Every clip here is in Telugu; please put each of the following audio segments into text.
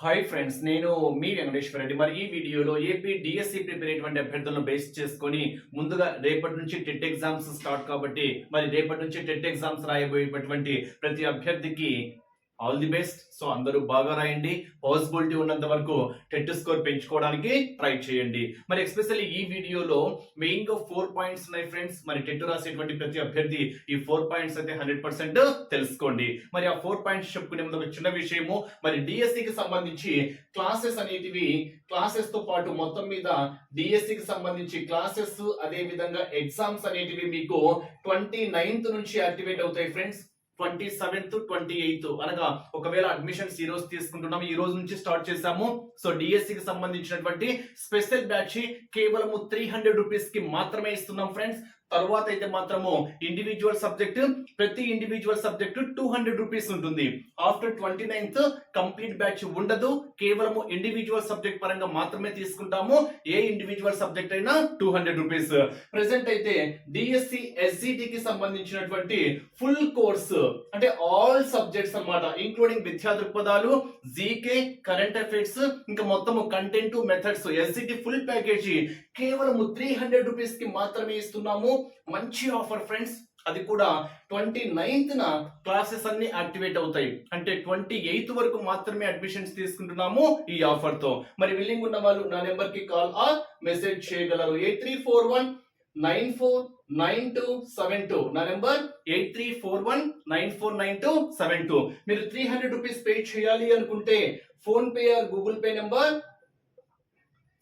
హాయ్ ఫ్రెండ్స్ నేను మీ వెంకటేశ్వర రెడ్డి. మరి ఈ వీడియోలో ఏపీ డిఎస్సి ప్రిపేర్ అయినటువంటి అభ్యర్థులను బేస్ చేసుకొని ముందుగా రేపటి నుంచి టెట్ ఎగ్జామ్స్ స్టార్ట్ కాబట్టి మరి రేపటి నుంచి టెట్ ఎగ్జామ్స్ రాయబోయేటటువంటి ప్రతి అభ్యర్థికి ఆల్ ది బెస్ట్ సో అందరూ బాగా రాయండి. పాసిబిలిటీ ఉన్నంత వరకు టెట్ స్కోర్ పెంచుకోవడానికి ట్రై చేయండి. మరి ఎస్పెషల్లీ ఈ వీడియోలో మెయిన్గా ఫోర్ పాయింట్స్ ఉన్నాయి ఫ్రెండ్స్ మరి టెట్ రాసేటువంటి ప్రతి అభ్యర్థి ఈ ఫోర్ పాయింట్స్ అయితే హండ్రెడ్ పర్సెంట్ తెలుసుకోండి. మరి ఆ ఫోర్ పాయింట్స్ చెప్పుకునే ముందు ఒక చిన్న విషయము. మరి డిఎస్సి కి సంబంధించి క్లాసెస్ అనేటివి క్లాసెస్తో పాటు మొత్తం మీద డిఎస్సి కి సంబంధించి క్లాసెస్ అదే విధంగా ఎగ్జామ్స్ అనేటివి మీకు ట్వంటీ నైన్త్ నుంచి యాక్టివేట్ అవుతాయి friends twenty seventh twenty eighth అనగా ఒకవేళ అడ్మిషన్స్ ఈ రోజు తీసుకుంటున్నాము ఈ రోజు నుంచి స్టార్ట్ చేశాము. సో డిఎస్సి కి సంబంధించినటువంటి స్పెషల్ బ్యాచ్ కేవలము త్రీ హండ్రెడ్ రూపీస్కి మాత్రమే ఇస్తున్నాం ఫ్రెండ్స్ తర్వాత అయితే మాత్రము ఇండివిజువల్ సబ్జెక్ట్ ప్రతి individual subject two hundred rupees ఉంటుంది. After twenty ninth complete batch ఉండదు. కేవలము ఇండివిజువల్ సబ్జెక్ట్ పరంగా మాత్రమే తీసుకుంటాము. ఏ ఇండివిజువల్ సబ్జెక్ట్ అయినా టూ హండ్రెడ్ రూపీస్ ప్రెసెంట్ అయితే డిఎస్సి ఎస్జిటి కి సంబంధించినటువంటి ఫుల్ కోర్స్ అంటే ఆల్ సబ్జెక్ట్స్ అన్నమాట ఇంక్లూడింగ్ విద్యా దృక్పథాలు జీకే కరెంట్ అఫైర్స్ ఇంకా మొత్తము content methods SGT full package కేవలం త్రీ హండ్రెడ్ రూపీస్కి మాత్రమే ఇస్తున్నాము. మంచి ఆఫర్ ఫ్రెండ్స్ అది కూడా ట్వంటీ నైన్త్ క్లాసెస్ అన్ని యాక్టివేట్ అవుతాయి. అంటే ట్వంటీ ఎయిత్ వరకు మాత్రమే అడ్మిషన్స్ తీసుకుంటున్నాము ఈ ఆఫర్తో. మరి విల్లింగ్ ఉన్న వాళ్ళు నా నెంబర్కి కాల్ ఆర్ మెసేజ్ చేయగలరు. Eight three four one nine four nine two seven two నా number eight three four one nine four nine two seven two మీరు త్రీ హండ్రెడ్ రూపీస్ పే చేయాలి అనుకుంటే PhonePe or Google Pay number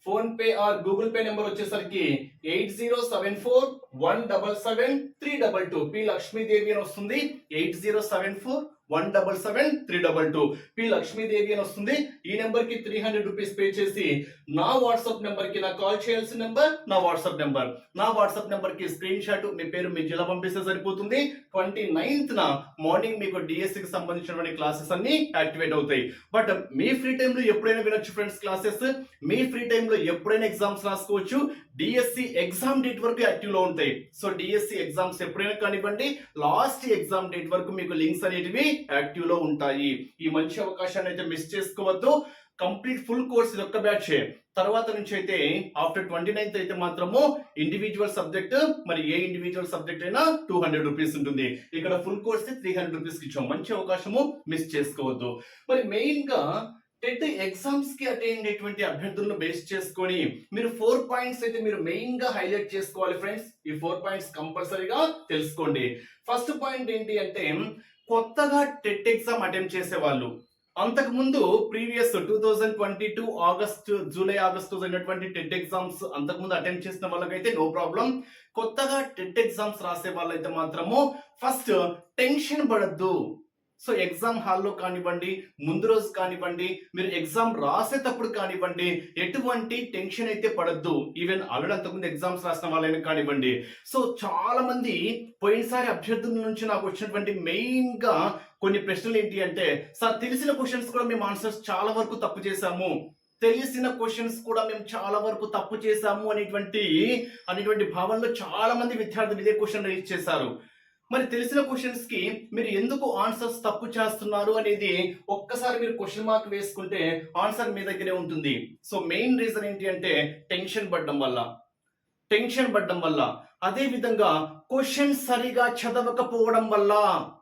PhonePe or Google Pay number వచ్చేసరికి eight zero seven four one double seven three double two. P Lakshmidevi అని వస్తుంది. Eight zero seven four one double seven three double two. P Lakshmidevi అని వస్తుంది. ఈ నెంబర్కి త్రీ హండ్రెడ్ రూపీస్ పే చేసి నా వాట్సాప్ నెంబర్కి నా కాల్ చేయాల్సిన నెంబర్ నా వాట్సాప్ నెంబర్. నా వాట్సాప్ నెంబర్కి స్క్రీన్ షాట్ మీ పేరు మీ జిల్లా పంపిస్తే సరిపోతుంది. ట్వంటీ నైన్త్ నా మార్నింగ్ మీకు డిఎస్సి కి సంబంధించినటువంటి క్లాసెస్ అన్ని యాక్టివేట్ అవుతాయి. బట్ మీ ఫ్రీ టైంలో ఎప్పుడైనా వినొచ్చు ఫ్రెండ్స్ క్లాసెస్. మీ ఫ్రీ టైంలో ఎప్పుడైనా ఎగ్జామ్స్ రాసుకోవచ్చు. డిఎస్సి ఎగ్జామ్ డేట్ వరకు యాక్టివ్లో ఉంటాయి. సో డిఎస్సి ఎగ్జామ్స్ ఎప్పుడైనా కానివ్వండి. లాస్ట్ ఎగ్జామ్ డేట్ వరకు మీకు లింక్స్ అనేటివి యాక్టివ్లో ఉంటాయి. ఈ మంచి అవకాశాన్ని అయితే మిస్ చేసుకోవద్దు. కంప్లీట్ ఫుల్ కోర్స్ ఇది ఒక్క బ్యాచ్ తర్వాత నుంచి అయితే ఆఫ్టర్ ట్వంటీ నైన్త్ అయితే మాత్రము ఇండివిజువల్ సబ్జెక్ట్ మరి ఏ ఇండివిజువల్ సబ్జెక్ట్ అయినా టూ హండ్రెడ్ రూపీస్ ఉంటుంది. ఇక్కడ full course three hundred rupees ఇచ్చాం. మంచి అవకాశము మిస్ చేసుకోవద్దు. మరి మెయిన్గా టెట్ ఎగ్జామ్స్కి అటెండ్ అయ్యేటువంటి అభ్యర్థులను బేస్ చేసుకొని మీరు ఫోర్ పాయింట్స్ అయితే మీరు మెయిన్గా హైలైట్ చేసుకోవాలి ఫ్రెండ్స్ ఈ ఫోర్ పాయింట్స్ కంపల్సరీగా తెలుసుకోండి. ఫస్ట్ పాయింట్ ఏంటి అంటే కొత్తగా టెట్ ఎగ్జామ్ అటెంప్ట్ చేసే వాళ్ళు అంతకుముందు previous two thousand twenty two August July August అయినటువంటి టెట్ ఎగ్జామ్స్ అంతకు ముందు అటెంప్ట్ చేసిన వాళ్ళకైతే నో ప్రాబ్లం. కొత్తగా టెట్ ఎగ్జామ్స్ రాసే వాళ్ళైతే మాత్రము ఫస్ట్ టెన్షన్ పడద్దు. సో ఎగ్జామ్ హాల్లో కానివ్వండి ముందు రోజు కానివ్వండి మీరు ఎగ్జామ్ రాసేటప్పుడు కానివ్వండి ఎటువంటి టెన్షన్ అయితే పడద్దు. ఈవెన్ ఆల్రెడీ అంతకుముందు ఎగ్జామ్స్ రాసిన వాళ్ళైనా కానివ్వండి. సో చాలా మంది పోయినసారి అభ్యర్థుల నుంచి నాకు వచ్చినటువంటి మెయిన్గా కొన్ని ప్రశ్నలు ఏంటి అంటే సార్ తెలిసిన క్వశ్చన్స్ కూడా మేము ఆన్సర్స్ చాలా వరకు తప్పు చేశాము. తెలిసిన క్వశ్చన్స్ కూడా మేము చాలా వరకు తప్పు చేశాము అనేటువంటి అనేటువంటి భావనలో చాలా మంది విద్యార్థులు ఇదే క్వశ్చన్ రైజ్ చేశారు. మరి తెలిసిన క్వశ్చన్స్కి మీరు ఎందుకు ఆన్సర్స్ తప్పు చేస్తున్నారు అనేది ఒక్కసారి మీరు క్వశ్చన్ మార్క్ వేసుకుంటే ఆన్సర్ మీ దగ్గరే ఉంటుంది. సో మెయిన్ రీజన్ ఏంటి అంటే టెన్షన్ పడడం వల్ల. టెన్షన్ పడడం వల్ల. అదే విధంగా క్వశ్చన్ సరిగా చదవకపోవడం వల్ల.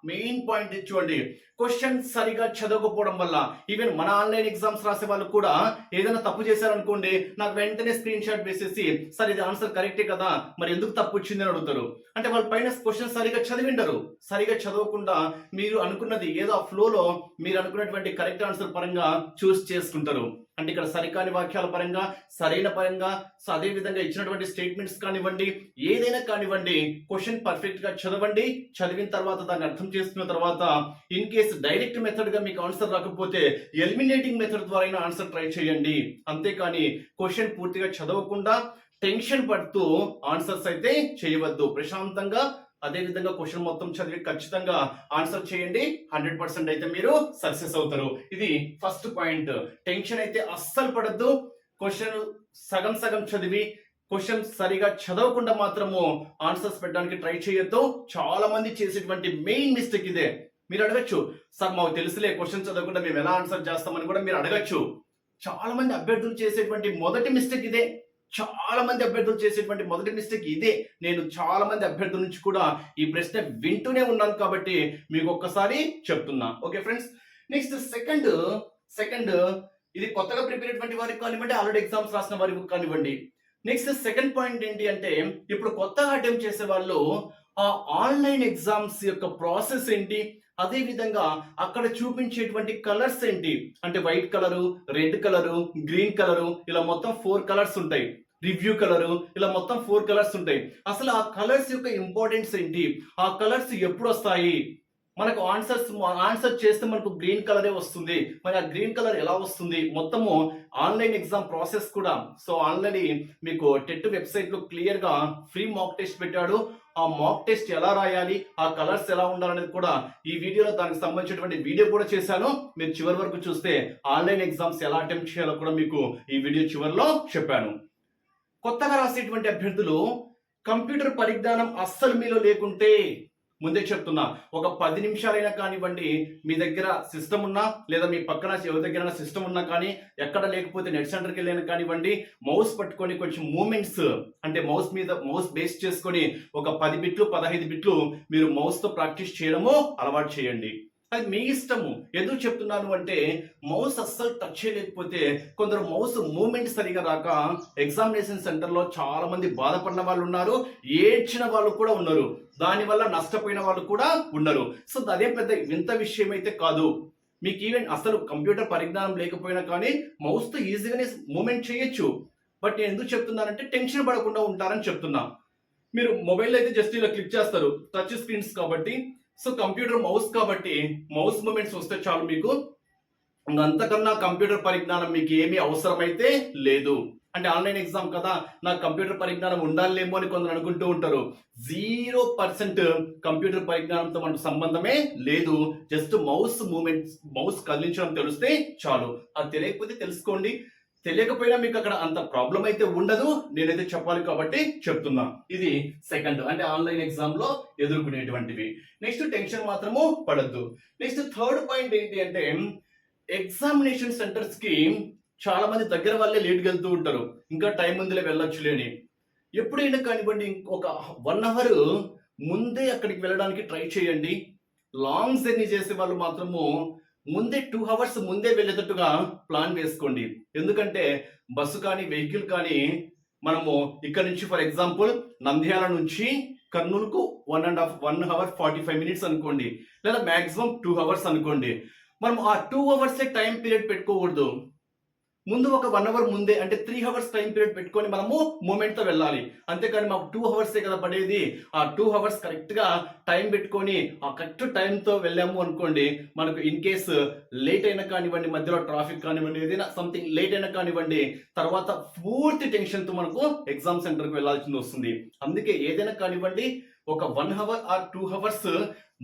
మెయిన్ పాయింట్ చూడండి. క్వశ్చన్ సరిగా చదవకపోవడం వల్ల ఈవెన్ మన ఆన్లైన్ ఎగ్జామ్స్ రాసే వాళ్ళు కూడా ఏదైనా తప్పు చేశారనుకోండి నాకు వెంటనే స్క్రీన్ షాట్ వేసేసి సార్ ఇది ఆన్సర్ కరెక్టే కదా మరి ఎందుకు తప్పు వచ్చింది? అని అడుగుతారు. అంటే వాళ్ళ పైన క్వశ్చన్ సరిగా చదివిండరు. సరిగా చదవకుండా మీరు అనుకున్నది ఏదో ఆ ఫ్లోలో మీరు అనుకున్నటువంటి కరెక్ట్ ఆన్సర్ పరంగా చూస్ చేసుకుంటారు. అంటే ఇక్కడ సరికాని వాక్యాల పరంగా సరైన పరంగా సో అదే విధంగా ఇచ్చినటువంటి స్టేట్మెంట్స్ కానివ్వండి ఏదైనా కానివ్వండి క్వశ్చన్ పర్ఫెక్ట్గా చదవండి చదివిన తర్వాత దాన్ని అర్థం చేసుకున్న తర్వాత ఇన్ కేస్ డైరెక్ట్ మెథడ్గా మీకు ఆన్సర్ రాకపోతే ఎలిమినేటింగ్ మెథడ్ ద్వారా అయినా ఆన్సర్ ట్రై చేయండి. అంతేకాని క్వశ్చన్ పూర్తిగా చదవకుండా టెన్షన్ పడుతూ ఆన్సర్స్ అయితే చేయవద్దు. ప్రశాంతంగా అదే విధంగా క్వశ్చన్ మొత్తం చదివి ఖచ్చితంగా ఆన్సర్ చేయండి. హండ్రెడ్ పర్సెంట్ అయితే మీరు సక్సెస్ అవుతారు. ఇది ఫస్ట్ పాయింట్ టెన్షన్ అయితే అస్సలు పడద్దు. క్వశ్చన్ సగం సగం చదివి క్వశ్చన్ సరిగా చదవకుండా మాత్రము ఆన్సర్స్ పెట్టడానికి ట్రై చేయొద్దు. చాలా మంది చేసేటువంటి మెయిన్ మిస్టేక్ ఇదే. మీరు అడగచ్చు. సార్ మాకు తెలుసులే క్వశ్చన్ చదవకుండా మేము ఎలా ఆన్సర్ చేస్తామని కూడా మీరు అడగచ్చు. చాలా మంది అభ్యర్థులు చేసేటువంటి మొదటి మిస్టేక్ ఇదే. చాలా మంది అభ్యర్థులు చేసేటువంటి మొదటి మిస్టేక్ ఇదే. నేను చాలా మంది అభ్యర్థుల నుంచి కూడా ఈ ప్రశ్న వింటూనే ఉన్నాను కాబట్టి మీకు ఒక్కసారి చెప్తున్నా. Okay friends next second second ఇది కొత్తగా ప్రిపేర్ అయినటువంటి వారికి కానివ్వండి ఆల్రెడీ ఎగ్జామ్స్ రాసిన వారికి కానివ్వండి. నెక్స్ట్ సెకండ్ పాయింట్ ఏంటి అంటే ఇప్పుడు కొత్తగా అటెంప్ట్ చేసే వాళ్ళు ఆ ఆన్లైన్ ఎగ్జామ్స్ యొక్క ప్రాసెస్ ఏంటి? అదే విధంగా అక్కడ చూపించేటువంటి కలర్స్ ఏంటి? అంటే white colour red colour green colour ఇలా మొత్తం ఫోర్ కలర్స్ ఉంటాయి. రివ్యూ కలరు ఇలా మొత్తం ఫోర్ కలర్స్ ఉంటాయి. అసలు ఆ కలర్స్ యొక్క ఇంపార్టెన్స్ ఏంటి? ఆ కలర్స్ ఎప్పుడు వస్తాయి? మనకు ఆన్సర్స్ ఆన్సర్ చేస్తే మనకు గ్రీన్ కలరే వస్తుంది. మరి ఆ గ్రీన్ కలర్ ఎలా వస్తుంది? మొత్తము ఆన్లైన్ ఎగ్జామ్ ప్రాసెస్ కూడా. సో ఆల్రెడీ మీకు టెట్ వెబ్సైట్లో క్లియర్గా ఫ్రీ మాక్ టెస్ట్ పెట్టాడు. ఆ మాక్ టెస్ట్ ఎలా రాయాలి? ఆ కలర్స్ ఎలా ఉండాలనేది కూడా ఈ వీడియోలో దానికి సంబంధించినటువంటి వీడియో కూడా చేశాను. మీరు చివరి వరకు చూస్తే ఆన్లైన్ ఎగ్జామ్స్ ఎలా అటెంప్ట్ చేయాలో కూడా మీకు ఈ వీడియో చివరిలో చెప్పాను. కొత్తగా రాసేటువంటి అభ్యర్థులు కంప్యూటర్ పరిజ్ఞానం అస్సలు మీలో లేకుంటే ముందే చెప్తున్నా. ఒక పది నిమిషాలైనా కానివ్వండి మీ దగ్గర సిస్టమ్ ఉన్నా లేదా మీ పక్కన ఎవరి దగ్గర సిస్టమ్ ఉన్నా కానీ ఎక్కడ లేకపోతే నెట్ సెంటర్కి వెళ్ళినా కానివ్వండి మౌస్ పట్టుకొని కొంచెం మూమెంట్స్ అంటే మౌస్ మీద మౌస్ బేస్ చేసుకొని ఒక పది బిట్లు పదహైదు బిట్లు మీరు మౌస్తో ప్రాక్టీస్ చేయడము అలవాటు చేయండి. అది మీ ఇష్టము. ఎందుకు చెప్తున్నాను అంటే మౌస్ అస్సలు టచ్ చేయలేకపోతే కొందరు మౌస్ మూమెంట్ సరిగా రాక ఎగ్జామినేషన్ సెంటర్లో చాలా మంది బాధపడిన వాళ్ళు ఉన్నారు ఏడ్చిన వాళ్ళు కూడా ఉన్నారు. దానివల్ల నష్టపోయిన వాళ్ళు కూడా ఉన్నారు. సో అదే పెద్ద వింత విషయం అయితే కాదు. మీకు ఈవెన్ అసలు కంప్యూటర్ పరిజ్ఞానం లేకపోయినా కానీ మౌస్తో ఈజీగానే మూమెంట్ చేయొచ్చు. బట్ నేను ఎందుకు చెప్తున్నానంటే టెన్షన్ పడకుండా ఉంటారని చెప్తున్నా. మీరు మొబైల్ అయితే జస్ట్ ఇలా క్లిక్ చేస్తారు. టచ్ స్క్రీన్స్ కాబట్టి సో కంప్యూటర్ మౌస్ కాబట్టి మౌస్ మూమెంట్స్ వస్తే చాలు మీకు. అంతకన్నా కంప్యూటర్ పరిజ్ఞానం మీకు ఏమీ అవసరమైతే లేదు. అంటే ఆన్లైన్ ఎగ్జామ్ కదా నాకు కంప్యూటర్ పరిజ్ఞానం ఉండాలేమో అని కొందరు అనుకుంటూ ఉంటారు. జీరో పర్సెంట్ కంప్యూటర్ పరిజ్ఞానంతో మనకు సంబంధమే లేదు. జస్ట్ మౌస్ మూమెంట్స్ మౌస్ కదిలించడం తెలిస్తే చాలు. అది తెలియకపోతే తెలుసుకోండి. తెలియకపోయినా మీకు అక్కడ అంత ప్రాబ్లం అయితే ఉండదు. నేనైతే చెప్పాలి కాబట్టి చెప్తున్నా. ఇది సెకండ్ అంటే ఆన్లైన్ ఎగ్జామ్లో ఎదుర్కొనేటువంటివి. నెక్స్ట్ టెన్షన్ మాత్రము పడద్దు. నెక్స్ట్ థర్డ్ పాయింట్ ఏంటి అంటే ఎగ్జామినేషన్ సెంటర్స్కి చాలా మంది దగ్గర వాళ్ళే లేట్కి వెళ్తూ ఉంటారు. ఇంకా టైం ఉందిలే వెళ్ళొచ్చులే లేని ఎప్పుడైనా కానివ్వండి ఇంకొక వన్ అవర్ ముందే అక్కడికి వెళ్ళడానికి ట్రై చేయండి. లాంగ్ జర్నీ చేసే వాళ్ళు మాత్రము ముందే టూ అవర్స్ ముందే వెళ్ళేటట్టుగా ప్లాన్ వేసుకోండి. ఎందుకంటే బస్సు కానీ వెహికల్ కానీ మనము ఇక్కడ నుంచి ఫర్ ఎగ్జాంపుల్ నంద్యాల నుంచి కర్నూలుకు one and half one hour forty five minutes అనుకోండి. లేదా మ్యాక్సిమం టూ అవర్స్ అనుకోండి. మనం ఆ టూ అవర్సే టైం పీరియడ్ పెట్టుకోకూడదు. ముందు ఒక వన్ అవర్ ముందే అంటే త్రీ అవర్స్ టైం పీరియడ్ పెట్టుకొని మనము మూమెంట్తో వెళ్ళాలి. అంతేకాని మాకు టూ అవర్సే కదా పడేది. ఆ టూ అవర్స్ కరెక్ట్గా టైం పెట్టుకొని ఆ కరెక్ట్ టైంతో వెళ్ళాము అనుకోండి మనకు ఇన్ కేస్ లేట్ అయినా కానివ్వండి మధ్యలో ట్రాఫిక్ కానివ్వండి ఏదైనా సంథింగ్ లేట్ అయినా కానివ్వండి తర్వాత పూర్తి టెన్షన్తో మనకు ఎగ్జామ్ సెంటర్కి వెళ్ళాల్సింది వస్తుంది. అందుకే ఏదైనా కానివ్వండి ఒక one hour or two hours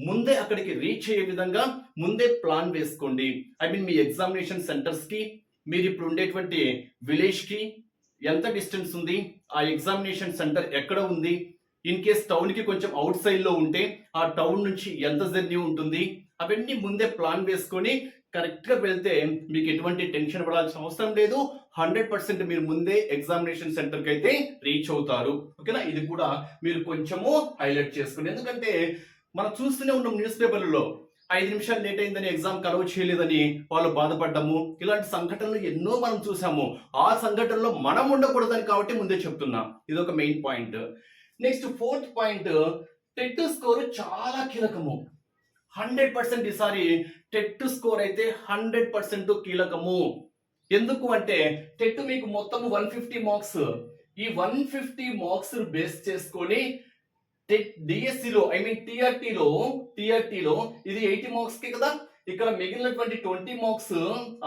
ముందే అక్కడికి రీచ్ అయ్యే విధంగా ముందే ప్లాన్ వేసుకోండి. ఐ మీన్ మీ ఎగ్జామినేషన్ సెంటర్స్కి మీరు ఇప్పుడు ఉండేటువంటి విలేజ్కి ఎంత డిస్టెన్స్ ఉంది? ఆ ఎగ్జామినేషన్ సెంటర్ ఎక్కడ ఉంది? ఇన్ కేస్ టౌన్కి కొంచెం అవుట్ సైడ్లో ఉంటే ఆ టౌన్ నుంచి ఎంత జర్నీ ఉంటుంది? అవన్నీ ముందే ప్లాన్ వేసుకొని కరెక్ట్గా వెళ్తే మీకు ఎటువంటి టెన్షన్ పడాల్సిన అవసరం లేదు. హండ్రెడ్ పర్సెంట్ మీరు ముందే ఎగ్జామినేషన్ సెంటర్కి అయితే రీచ్ అవుతారు. ఓకేనా? ఇది కూడా మీరు కొంచెము హైలైట్ చేసుకుని ఎందుకంటే మనం చూస్తూనే ఉన్నాం న్యూస్ పేపర్లలో ఐదు నిమిషాలు లేట్ అయిందని ఎగ్జామ్ కలవ చేయలేదని వాళ్ళు బాధపడ్డము. ఇలాంటి సంఘటనలు ఎన్నో మనం చూసాము. ఆ సంఘటనలో మనం ఉండకూడదని కాబట్టి ముందే చెప్తున్నా. ఇది ఒక main point next fourth point TET score చాలా కీలకము. హండ్రెడ్ పర్సెంట్ ఈసారి టెట్ స్కోర్ అయితే హండ్రెడ్ పర్సెంట్ కీలకము. ఎందుకు అంటే టెట్ మీకు మొత్తం వన్ ఫిఫ్టీ మార్క్స్ ఈ వన్ ఫిఫ్టీ మార్క్స్ బేస్ చేసుకొని డిఎస్సిలో ఐ మీన్ టిఆర్టీలో టిఆర్టీలో ఇది ఎయిటీ మార్క్స్కి కదా? ఇక్కడ మిగిలినటువంటి ట్వంటీ మార్క్స్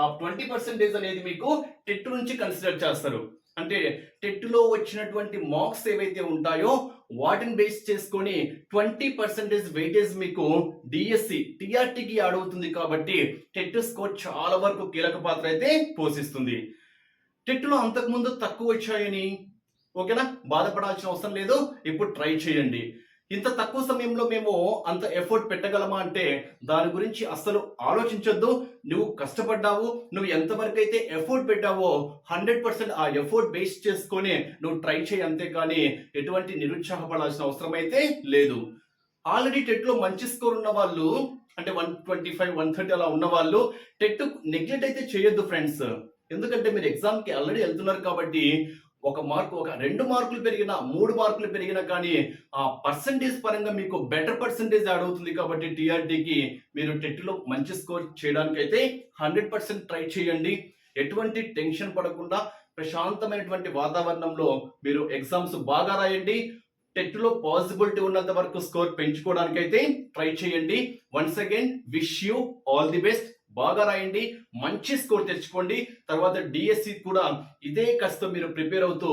ఆ ట్వంటీ పర్సెంటేజ్ అనేది మీకు టెట్ నుంచి కన్సిడర్ చేస్తారు. అంటే టెట్లో వచ్చినటువంటి మార్క్స్ ఏవైతే ఉంటాయో వాటిని బేస్ చేసుకొని ట్వంటీ పర్సెంటేజ్ వెయిటేజ్ మీకు డిఎస్సి టిఆర్టీకి యాడ్ అవుతుంది కాబట్టి టెట్ స్కోర్ చాలా వరకు కీలక పాత్ర అయితే పోషిస్తుంది. టెట్లో అంతకుముందు తక్కువ వచ్చాయని ఓకేనా? బాధపడాల్సిన అవసరం లేదు. ఇప్పుడు ట్రై చేయండి. ఇంత తక్కువ సమయంలో మేము అంత ఎఫర్ట్ పెట్టగలమా అంటే దాని గురించి అస్సలు ఆలోచించొద్దు. నువ్వు కష్టపడ్డావు నువ్వు ఎంతవరకు అయితే ఎఫర్ట్ పెట్టావో హండ్రెడ్ పర్సెంట్ ఆ ఎఫర్ట్ బేస్ చేసుకొని నువ్వు ట్రై చేయి అంతేకాని ఎటువంటి నిరుత్సాహపడాల్సిన అవసరం అయితే లేదు ఆల్రెడీ టెట్లో మంచి స్కోర్ ఉన్న వాళ్ళు అంటే one twenty five one thirty అలా ఉన్న వాళ్ళు టెట్ నెగ్లెక్ట్ అయితే చేయొద్దు ఫ్రెండ్స్ ఎందుకంటే మీరు ఎగ్జామ్కి ఆల్రెడీ వెళ్తున్నారు కాబట్టి ఒక మార్కు ఒక రెండు మార్కులు పెరిగినా మూడు మార్కులు పెరిగినా కానీ ఆ పర్సంటేజ్ పరంగా మీకు బెటర్ పర్సంటేజ్ యాడ్ అవుతుంది కాబట్టి టీఆర్టీకి మీరు టెట్లో మంచి స్కోర్ చేయడానికి అయితే హండ్రెడ్ పర్సెంట్ ట్రై చేయండి. ఎటువంటి టెన్షన్ పడకుండా ప్రశాంతమైనటువంటి వాతావరణంలో మీరు ఎగ్జామ్స్ బాగా రాయండి. టెట్లో పాసిబిలిటీ ఉన్నంత వరకు స్కోర్ పెంచుకోవడానికి అయితే ట్రై చేయండి. Once again wish you all the best బాగా రాయండి మంచి స్కోర్ తెచ్చుకోండి. తర్వాత డిఎస్సి కూడా ఇదే కష్టం మీరు ప్రిపేర్ అవుతూ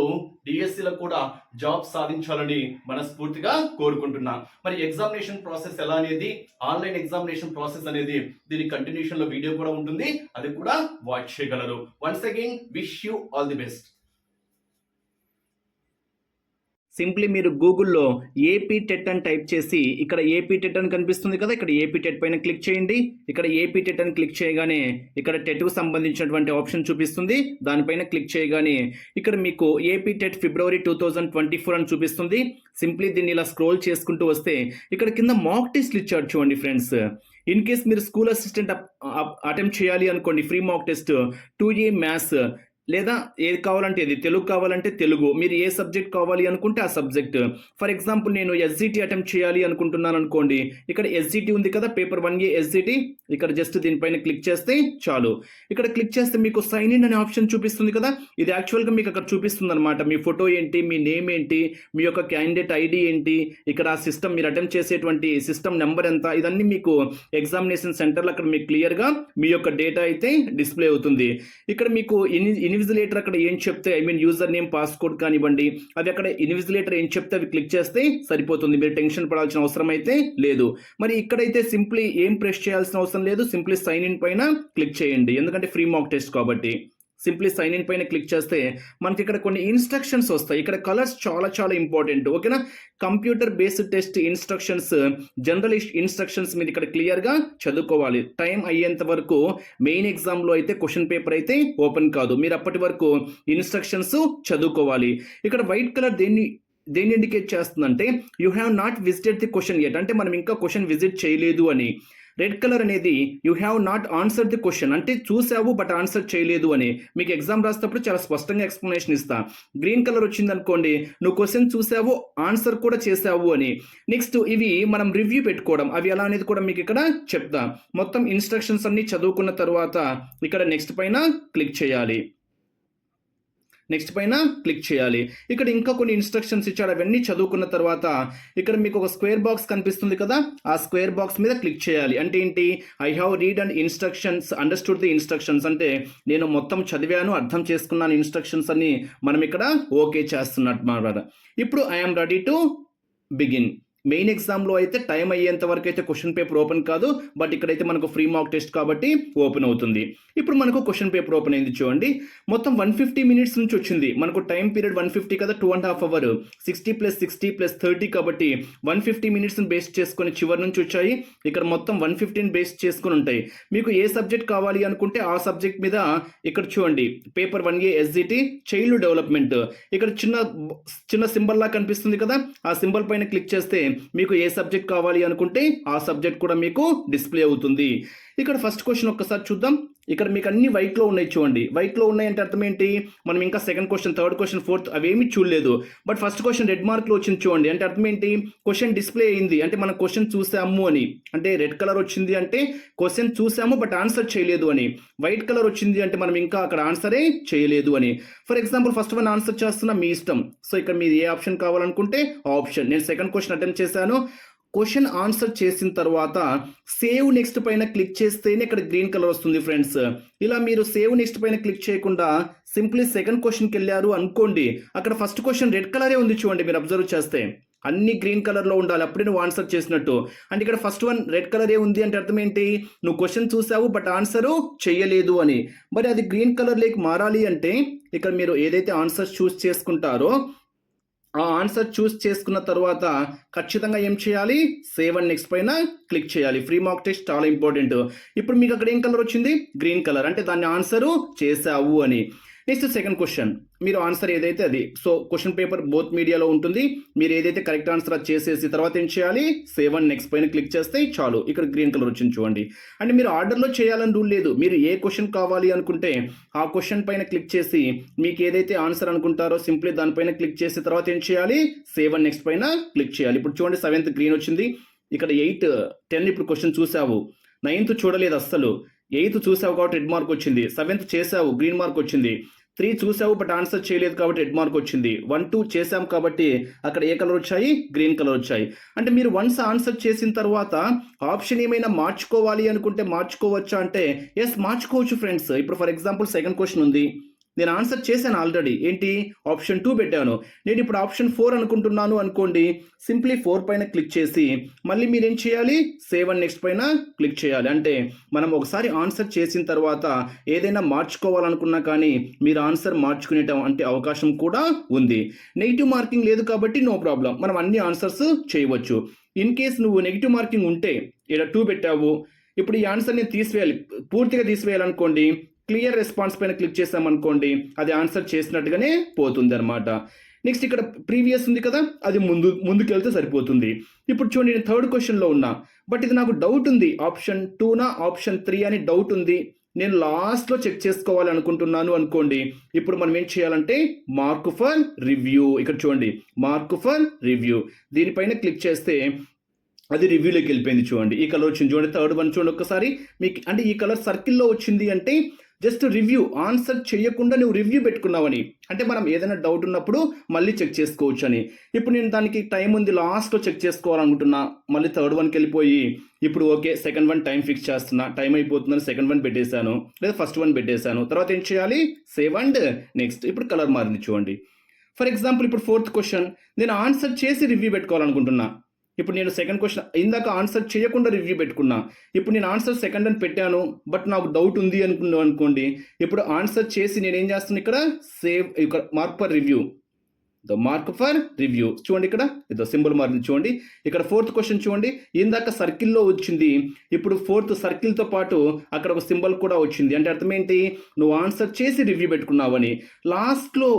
డిఎస్సిలో కూడా జాబ్ సాధించాలని మనస్ఫూర్తిగా కోరుకుంటున్నా. మరి ఎగ్జామినేషన్ ప్రాసెస్ ఎలా అనేది ఆన్లైన్ ఎగ్జామినేషన్ ప్రాసెస్ అనేది దీని కంటిన్యూషన్లో వీడియో కూడా ఉంటుంది. అది కూడా వాచ్ చేయగలరు. Once again wish you all the best simply మీరు గూగుల్లో ఏపీ టెట్ అని టైప్ చేసి ఇక్కడ ఏపీ టెట్ అని కనిపిస్తుంది కదా ఇక్కడ ఏపీ టెట్ పైన క్లిక్ చేయండి. ఇక్కడ ఏపీ టెట్ అని క్లిక్ చేయగానే ఇక్కడ టెట్కు సంబంధించినటువంటి ఆప్షన్ చూపిస్తుంది. దానిపైన క్లిక్ చేయగానే ఇక్కడ మీకు AP TET February two thousand twenty four అని చూపిస్తుంది. సింప్లీ దీన్ని ఇలా స్క్రోల్ చేసుకుంటూ వస్తే ఇక్కడ కింద మాక్ టెస్ట్లు ఇచ్చారు చూడండి ఫ్రెండ్స్ ఇన్ కేస్ మీరు స్కూల్ అసిస్టెంట్ అటెంప్ట్ చేయాలి అనుకోండి free mock test two A maths లేదా ఏది కావాలంటే ఏది? తెలుగు కావాలంటే తెలుగు. మీరు ఏ సబ్జెక్ట్ కావాలి అనుకుంటే ఆ సబ్జెక్ట్. ఫర్ ఎగ్జాంపుల్ నేను ఎస్జిటి అటెంప్ట్ చేయాలి అనుకుంటున్నాను అనుకోండి. ఇక్కడ ఎస్జిటి ఉంది కదా పేపర్ వన్ ఏ ఎస్జిటి ఇక్కడ జస్ట్ దీనిపైన క్లిక్ చేస్తే చాలు. ఇక్కడ క్లిక్ చేస్తే మీకు సైన్ ఇన్ అనే ఆప్షన్ చూపిస్తుంది కదా. ఇది యాక్చువల్గా మీకు అక్కడ చూపిస్తుంది అనమాట మీ ఫోటో ఏంటి? మీ నేమ్ ఏంటి? మీ యొక్క క్యాండిడేట్ ఐడి ఏంటి? ఇక్కడ ఆ సిస్టమ్ మీరు అటెంప్ట్ చేసేటువంటి సిస్టమ్ నెంబర్ ఎంత? ఇదన్నీ మీకు ఎగ్జామినేషన్ సెంటర్లో అక్కడ మీకు క్లియర్గా మీ యొక్క డేటా అయితే డిస్ప్లే అవుతుంది. ఇక్కడ మీకు ఇన్ ఇన్విజిలేటర్ అక్కడ ఏం చెప్తే I mean user name passcode కానివ్వండి అది అక్కడ ఇన్విజిలేటర్ ఏం చెప్తే అవి క్లిక్ చేస్తే సరిపోతుంది. మీరు టెన్షన్ పడాల్సిన అవసరం అయితే లేదు. మరి ఇక్కడైతే సింప్లీ ఏం ప్రెస్ చేయాల్సిన అవసరం లేదు సింప్లీ సైన్ ఇన్ పైన క్లిక్ చేయండి. ఎందుకంటే ఫ్రీ మాక్ టెస్ట్ కాబట్టి. సింప్లీ సైన్ ఇన్ పైన క్లిక్ చేస్తే మనకి ఇక్కడ కొన్ని ఇన్స్ట్రక్షన్స్ వస్తాయి. ఇక్కడ కలర్స్ చాలా చాలా ఇంపార్టెంట్ ఓకేనా computer based test instructions general instructions మీరు ఇక్కడ క్లియర్గా చదువుకోవాలి. టైం అయ్యేంత వరకు మెయిన్ ఎగ్జామ్లో అయితే క్వశ్చన్ పేపర్ అయితే ఓపెన్ కాదు. మీరు అప్పటి వరకు ఇన్స్ట్రక్షన్స్ చదువుకోవాలి. ఇక్కడ వైట్ కలర్ దేన్ని దేన్ని ఇండికేట్ చేస్తుందంటే you have not visited the question yet అంటే మనం ఇంకా క్వశ్చన్ విజిట్ చేయలేదు అని. రెడ్ కలర్ అనేది you have not answer the question అంటే చూసావు బట్ ఆన్సర్ చేయలేదు అని. మీకు ఎగ్జామ్ రాసేటప్పుడు చాలా స్పష్టంగా ఎక్స్ప్లెనేషన్ ఇస్తా. గ్రీన్ కలర్ వచ్చింది అనుకోండి నువ్వు క్వశ్చన్ చూసావు ఆన్సర్ కూడా చేసావు అని. నెక్స్ట్ ఇవి మనం రివ్యూ పెట్టుకోవడం. అవి ఎలా అనేది కూడా మీకు ఇక్కడ చెప్తా. మొత్తం ఇన్స్ట్రక్షన్స్ అన్ని చదువుకున్న తర్వాత ఇక్కడ నెక్స్ట్ పైన క్లిక్ చేయాలి. నెక్స్ట్ పైన క్లిక్ చేయాలి. ఇక్కడ ఇంకా కొన్ని ఇన్స్ట్రక్షన్స్ ఇచ్చాడు. అవన్నీ చదువుకున్న తర్వాత ఇక్కడ మీకు ఒక స్క్వేర్ బాక్స్ కనిపిస్తుంది కదా? ఆ స్క్వేర్ బాక్స్ మీద క్లిక్ చేయాలి. అంటే ఏంటి? I have read and instructions understood the instructions అంటే నేను మొత్తం చదివాను అర్థం చేసుకున్నాను ఇన్స్ట్రక్షన్స్ అని మనం ఇక్కడ ఓకే చేస్తున్నట్టు మాట ఇప్పుడు I'm ready to begin main ఎగ్జామ్లో అయితే టైం అయ్యేంత వరకు అయితే క్వశ్చన్ పేపర్ ఓపెన్ కాదు బట్ ఇక్కడైతే మనకు ఫ్రీ మాక్ టెస్ట్ కాబట్టి ఓపెన్ అవుతుంది. ఇప్పుడు మనకు క్వశ్చన్ పేపర్ ఓపెన్ అయింది చూడండి. మొత్తం వన్ ఫిఫ్టీ మినిట్స్ నుంచి వచ్చింది. మనకు టైం పీరియడ్ వన్ ఫిఫ్టీ కదా two and half hour sixty plus sixty plus thirty కాబట్టి వన్ ఫిఫ్టీ మినిట్స్ని బేస్ చేసుకొని చివరి నుంచి వచ్చాయి. ఇక్కడ మొత్తం వన్ ఫిఫ్టీని బేస్ చేసుకొని ఉంటాయి. మీకు ఏ సబ్జెక్ట్ కావాలి అనుకుంటే ఆ సబ్జెక్ట్ మీద ఇక్కడ చూడండి. Paper one A SGT child development ఇక్కడ చిన్న చిన్న సింబల్ లా కనిపిస్తుంది కదా ఆ సింబల్ పైన క్లిక్ చేస్తే మీకు ఏ సబ్జెక్ట్ కావాలి అనుకుంటే ఆ సబ్జెక్ట్ కూడా మీకు డిస్ప్లే అవుతుంది. ఇక్కడ ఫస్ట్ క్వశ్చన్ ఒక్కసారి చూద్దాం. ఇక్కడ మీకు అన్ని వైట్లో ఉన్నాయి చూడండి. వైట్లో ఉన్నాయంటే అర్థం ఏంటి? మనం ఇంకా second question third question fourth అవేమీ చూడలేదు. బట్ ఫస్ట్ క్వశ్చన్ రెడ్ మార్క్లో వచ్చింది చూడండి. అంటే అర్థం ఏంటి? క్వశ్చన్ డిస్ప్లే అయింది. అంటే మనం క్వశ్చన్ చూసాము అని. అంటే రెడ్ కలర్ వచ్చింది అంటే క్వశ్చన్ చూసాము బట్ ఆన్సర్ చేయలేదు అని. వైట్ కలర్ వచ్చింది అంటే మనం ఇంకా అక్కడ ఆన్సరే చేయలేదు అని. For example first one answer చేస్తున్నా మీ ఇష్టం. సో ఇక్కడ మీరు ఏ ఆప్షన్ కావాలనుకుంటే ఆప్షన్ నేను సెకండ్ క్వశ్చన్ అటెంప్ట్ చేశాను. క్వశ్చన్ ఆన్సర్ చేసిన తర్వాత సేవ్ నెక్స్ట్ పైన క్లిక్ చేస్తేనే ఇక్కడ గ్రీన్ కలర్ వస్తుంది ఫ్రెండ్స్. ఇలా మీరు సేవ్ నెక్స్ట్ పైన క్లిక్ చేయకుండా సింప్లీ సెకండ్ క్వశ్చన్కి వెళ్ళారు అనుకోండి అక్కడ ఫస్ట్ క్వశ్చన్ రెడ్ కలరే ఉంది చూడండి మీరు అబ్జర్వ్ చేస్తే. అన్ని గ్రీన్ కలర్లో ఉండాలి అప్పుడే నువ్వు ఆన్సర్ చేసినట్టు. అంటే ఇక్కడ ఫస్ట్ వన్ రెడ్ కలరే ఉంది అంటే అర్థం ఏంటి? నువ్వు క్వశ్చన్ చూసావు బట్ ఆన్సరు చేయలేదు అని. మరి అది గ్రీన్ కలర్ కలర్లోకి మారాలి అంటే ఇక్కడ మీరు ఏదైతే ఆన్సర్ చూస్ చేసుకుంటారో ఆ ఆన్సర్ చూస్ చేసుకున్న తర్వాత ఖచ్చితంగా ఏం చేయాలి? సేవ్ అండ్ నెక్స్ట్ పైన క్లిక్ చేయాలి. ఫ్రీ మార్క్ టెస్ట్ చాలా ఇంపార్టెంట్. ఇప్పుడు మీకు అక్కడ ఏం కలర్ వచ్చింది? Green colour. అంటే దాన్ని ఆన్సరు చేసావు అని. నెక్స్ట్ సెకండ్ క్వశ్చన్ మీరు ఆన్సర్ ఏదైతే అది. సో క్వశ్చన్ పేపర్ బోత్ మీడియాలో ఉంటుంది. మీరు ఏదైతే కరెక్ట్ ఆన్సర్ అది చేసేసి తర్వాత ఏం చేయాలి? సేవ్ అండ్ నెక్స్ట్ పైన క్లిక్ చేస్తే చాలు. ఇక్కడ గ్రీన్ కలర్ వచ్చింది చూడండి. అంటే మీరు ఆర్డర్లో చేయాలని రూల్ లేదు. మీరు ఏ క్వశ్చన్ కావాలి అనుకుంటే ఆ క్వశ్చన్ పైన క్లిక్ చేసి మీకు ఏదైతే ఆన్సర్ అనుకుంటారో సింప్లీ దానిపైన క్లిక్ చేసి తర్వాత ఏం చేయాలి? సేవ్ అండ్ నెక్స్ట్ పైన క్లిక్ చేయాలి. ఇప్పుడు చూడండి సెవెంత్ గ్రీన్ వచ్చింది. ఇక్కడ ఎయిట్ టెన్ ఇప్పుడు క్వశ్చన్ చూసావు. నైన్త్ చూడలేదు అస్సలు. ఎయిత్ చూసావు కాబట్టి రెడ్ మార్క్ వచ్చింది. సెవెంత్ చేసావు గ్రీన్ మార్క్ వచ్చింది. త్రీ చూసావు బట్ ఆన్సర్ చేయలేదు కాబట్టి రెడ్ మార్క్ వచ్చింది. వన్ టూ చేసాం కాబట్టి అక్కడ ఏ కలర్ వచ్చాయి? గ్రీన్ కలర్ వచ్చాయి. అంటే మీరు వన్స్ ఆన్సర్ చేసిన తర్వాత ఆప్షన్ ఏమైనా మార్చుకోవాలి అనుకుంటే మార్చుకోవచ్చా అంటే ఎస్ మార్చుకోవచ్చు ఫ్రెండ్స్ ఇప్పుడు ఫర్ ఎగ్జాంపుల్ సెకండ్ క్వశ్చన్ ఉంది. నేను ఆన్సర్ చేశాను ఆల్రెడీ ఏంటి? ఆప్షన్ టూ పెట్టాను. నేను ఇప్పుడు ఆప్షన్ ఫోర్ అనుకుంటున్నాను అనుకోండి. సింప్లీ ఫోర్ పైన క్లిక్ చేసి మళ్ళీ మీరేం చేయాలి? సేవ్ అండ్ నెక్స్ట్ పైన క్లిక్ చేయాలి. అంటే మనం ఒకసారి ఆన్సర్ చేసిన తర్వాత ఏదైనా మార్చుకోవాలనుకున్నా కానీ మీరు ఆన్సర్ మార్చుకునేటం అంటే అవకాశం కూడా ఉంది. నెగిటివ్ మార్కింగ్ లేదు కాబట్టి నో ప్రాబ్లం మనం అన్ని ఆన్సర్స్ చేయవచ్చు. ఇన్ కేస్ నువ్వు నెగిటివ్ మార్కింగ్ ఉంటే ఇక్కడ టూ పెట్టావు. ఇప్పుడు ఈ ఆన్సర్ నేను తీసివేయాలి. పూర్తిగా తీసివేయాలనుకోండి క్లియర్ రెస్పాన్స్ పైన క్లిక్ చేసామనుకోండి అది ఆన్సర్ చేసినట్టుగానే పోతుంది అనమాట నెక్స్ట్ ఇక్కడ ప్రీవియస్ ఉంది కదా అది ముందు ముందుకెళ్తే సరిపోతుంది. ఇప్పుడు చూడండి నేను థర్డ్ క్వశ్చన్లో ఉన్నా. బట్ ఇది నాకు డౌట్ ఉంది. ఆప్షన్ టూనా ఆప్షన్ త్రీ అని డౌట్ ఉంది. నేను లాస్ట్లో చెక్ చేసుకోవాలి అనుకుంటున్నాను అనుకోండి. ఇప్పుడు మనం ఏం చేయాలంటే మార్క్ ఫర్ రివ్యూ. ఇక్కడ చూడండి మార్క్ ఫర్ రివ్యూ. దీనిపైన క్లిక్ చేస్తే అది రివ్యూలోకి వెళ్ళిపోయింది చూడండి. ఈ కలర్ వచ్చింది చూడండి థర్డ్ వన్ చూడండి ఒక్కసారి. మీకు అంటే ఈ కలర్ సర్కిల్లో వచ్చింది అంటే జస్ట్ రివ్యూ ఆన్సర్ చేయకుండా నువ్వు రివ్యూ పెట్టుకున్నావని. అంటే మనం ఏదైనా డౌట్ ఉన్నప్పుడు మళ్ళీ చెక్ చేసుకోవచ్చు అని ఇప్పుడు నేను దానికి టైం ఉంది లాస్ట్లో చెక్ చేసుకోవాలనుకుంటున్నా. మళ్ళీ థర్డ్ వన్కి వెళ్ళిపోయి ఇప్పుడు okay second one time fix చేస్తున్నా. టైం అయిపోతుందని సెకండ్ వన్ పెట్టేశాను. లేదా ఫస్ట్ వన్ పెట్టేశాను. తర్వాత ఏం చేయాలి? సేవ్ అండ్ నెక్స్ట్ ఇప్పుడు కలర్ మారింది చూడండి. ఫర్ ఎగ్జాంపుల్ ఇప్పుడు ఫోర్త్ క్వశ్చన్ నేను ఆన్సర్ చేసి రివ్యూ పెట్టుకోవాలనుకుంటున్నా. ఇప్పుడు నేను సెకండ్ క్వశ్చన్ ఇందాక ఆన్సర్ చేయకుండా రివ్యూ పెట్టుకున్నా. ఇప్పుడు నేను ఆన్సర్ సెకండ్ అని పెట్టాను బట్ నాకు డౌట్ ఉంది అనుకున్నాను అనుకోండి. ఇప్పుడు ఆన్సర్ చేసి నేను ఏం చేస్తాను ఇక్కడ? సేవ్ ఇక్కడ mark per review the mark for review చూడండి ఇక్కడ. ఇదో సింబల్ మారింది చూడండి. ఇక్కడ ఫోర్త్ క్వశ్చన్ చూడండి. ఇందాక సర్కిల్లో వచ్చింది. ఇప్పుడు ఫోర్త్ సర్కిల్తో పాటు అక్కడ ఒక సింబల్ కూడా వచ్చింది. అంటే అర్థం ఏంటి? నువ్వు ఆన్సర్ చేసి రివ్యూ పెట్టుకున్నావని. లాస్ట్లో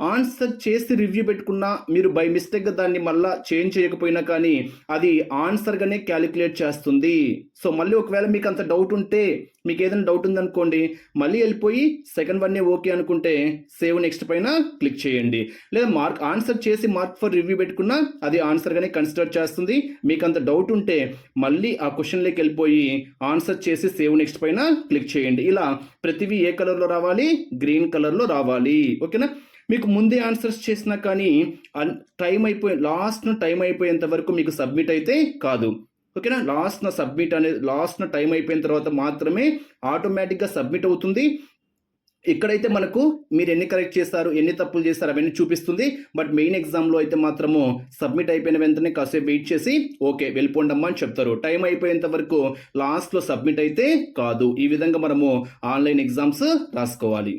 ఆన్సర్ చేసి రివ్యూ పెట్టుకున్నా మీరు బై మిస్టేక్గా దాన్ని మళ్ళా చేంజ్ చేయకపోయినా కానీ అది ఆన్సర్గానే క్యాలిక్యులేట్ చేస్తుంది. సో మళ్ళీ ఒకవేళ మీకు అంత డౌట్ ఉంటే మీకు ఏదైనా డౌట్ ఉందనుకోండి మళ్ళీ వెళ్ళిపోయి సెకండ్ వన్నే ఓకే అనుకుంటే సేవ్ నెక్స్ట్ పైన క్లిక్ చేయండి. లేదా మార్క్ ఆన్సర్ చేసి మార్క్ ఫర్ రివ్యూ పెట్టుకున్నా అది ఆన్సర్గానే కన్సిడర్ చేస్తుంది. మీకు అంత డౌట్ ఉంటే మళ్ళీ ఆ క్వశ్చన్లోకి వెళ్ళిపోయి ఆన్సర్ చేసి సేవ్ నెక్స్ట్ పైన క్లిక్ చేయండి. ఇలా ప్రతివి ఏ కలర్లో రావాలి? గ్రీన్ కలర్లో రావాలి. ఓకేనా మీకు ముందే ఆన్సర్స్ చేసినా కానీ టైం అయిపోయి లాస్ట్ టైం అయిపోయేంత వరకు మీకు సబ్మిట్ అయితే కాదు. ఓకేనా? లాస్ట్న సబ్మిట్ అనేది లాస్ట్న టైం అయిపోయిన తర్వాత మాత్రమే ఆటోమేటిక్గా సబ్మిట్ అవుతుంది. ఇక్కడైతే మనకు మీరు ఎన్ని కరెక్ట్ చేస్తారు ఎన్ని తప్పులు చేస్తారు అవన్నీ చూపిస్తుంది. బట్ మెయిన్ ఎగ్జామ్లో అయితే మాత్రము సబ్మిట్ అయిపోయిన వెంటనే కాసేపు వెయిట్ చేసి ఓకే వెళ్ళిపోండి అమ్మా అని చెప్తారు. టైం అయిపోయేంత వరకు లాస్ట్లో సబ్మిట్ అయితే కాదు. ఈ విధంగా మనము ఆన్లైన్ ఎగ్జామ్స్ రాసుకోవాలి.